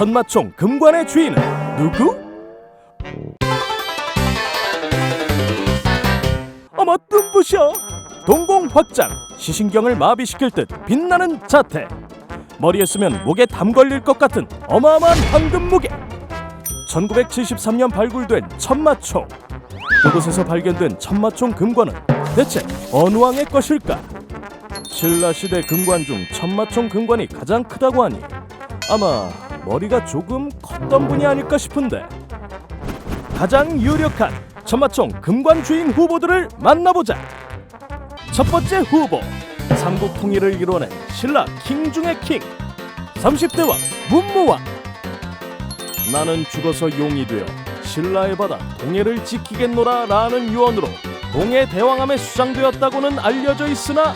천마총 금관의 주인은 누구? 어머 눈부셔 동공 확장 시신경을 마비시킬 듯 빛나는 자태 머리에 쓰면 목에 담 걸릴 것 같은 어마어마한 황금 무게 1973년 발굴된 천마총 이곳에서 발견된 천마총 금관은 대체 어느 왕의 것일까? 신라 시대 금관 중 천마총 금관이 가장 크다고 하니 아마 머리가 조금 컸던 분이 아닐까 싶은데 가장 유력한 천마총 금관 주인 후보들을 만나보자. 첫 번째 후보 삼국 통일을 이뤄낸 신라 킹 중의 킹 30대 왕 문무왕 나는 죽어서 용이 되어 신라의 바다 동해를 지키겠노라 라는 유언으로 동해 대왕함에 수장되었다고는 알려져 있으나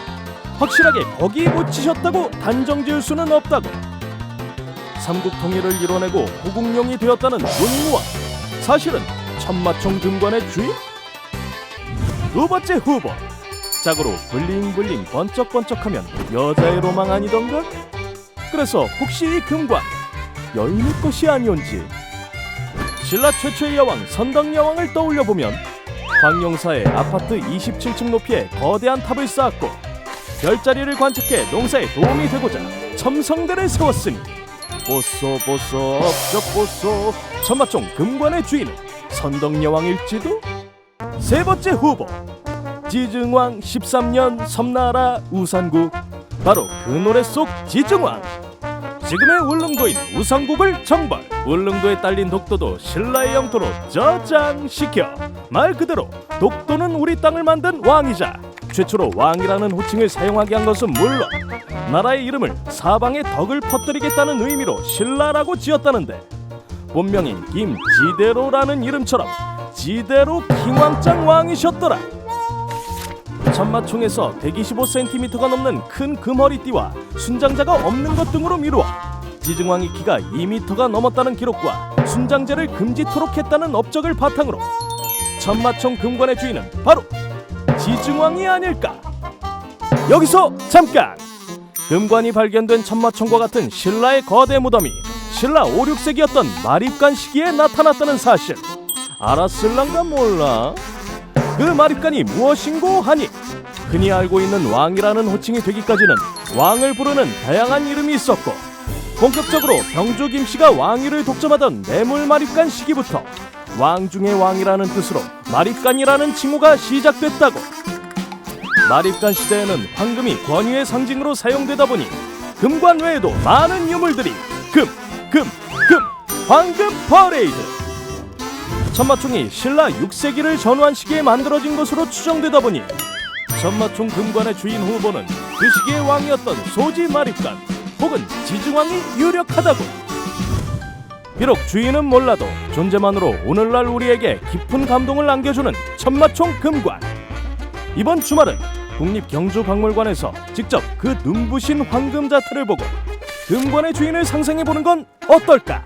확실하게 거기 묻히셨다고 단정 지을 수는 없다고 삼국 통일을 이뤄내고 호국용이 되었다는 문무왕 사실은 천마총 금관의 주인? 두 번째 후보 짝으로 블링블링 번쩍번쩍하면 여자의 로망 아니던가? 그래서 혹시 이 금관 여인의 것이 아니온지 신라 최초의 여왕 선덕여왕을 떠올려 보면 황룡사의 아파트 27층 높이의 거대한 탑을 쌓았고 별자리를 관측해 농사에 도움이 되고자 첨성대를 세웠으니 보소 보소 업적 보소. 천마총 금관의 주인은 선덕여왕일지도? 세 번째 후보 지증왕 13년 섬나라 우산국. 바로 그 노래 속 지증왕. 지금의 울릉도인 우산국을 정벌. 울릉도에 딸린 독도도 신라의 영토로 저장시켜. 말 그대로 독도는 우리 땅을 만든 왕이자 최초로 왕이라는 호칭을 사용하게 한 것은 물론 나라의 이름을 사방에 덕을 퍼뜨리겠다는 의미로 신라라고 지었다는데 본명이 김지대로라는 이름처럼 지대로 킹왕짱 왕이셨더라. 천마총에서 125cm가 넘는 큰 금허리띠와 순장자가 없는 것 등으로 미루어 지증왕의 키가 2m가 넘었다는 기록과 순장제를 금지토록 했다는 업적을 바탕으로 천마총 금관의 주인은 바로 지증왕이 아닐까? 여기서 잠깐! 금관이 발견된 천마총과 같은 신라의 거대 무덤이 신라 5, 6세기였던 마립간 시기에 나타났다는 사실. 알았을랑가 몰라? 그 마립간이 무엇인고 하니? 흔히 알고 있는 왕이라는 호칭이 되기까지는 왕을 부르는 다양한 이름이 있었고 본격적으로 병조 김씨가 왕위를 독점하던 매물 마립간 시기부터 왕 중의 왕이라는 뜻으로 마립간이라는 칭호가 시작됐다고. 마립간 시대에는 황금이 권위의 상징으로 사용되다 보니 금관 외에도 많은 유물들이 금, 금, 금, 황금 퍼레이드. 천마총이 신라 6세기를 전후한 시기에 만들어진 것으로 추정되다 보니 천마총 금관의 주인 후보는 그 시기의 왕이었던 소지 마립간 혹은 지증왕이 유력하다고 비록 주인은 몰라도 존재만으로 오늘날 우리에게 깊은 감동을 안겨주는 천마총 금관 이번 주말은 국립경주박물관에서 직접 그 눈부신 황금 자태를 보고 금관의 주인을 상상해 보는 건 어떨까?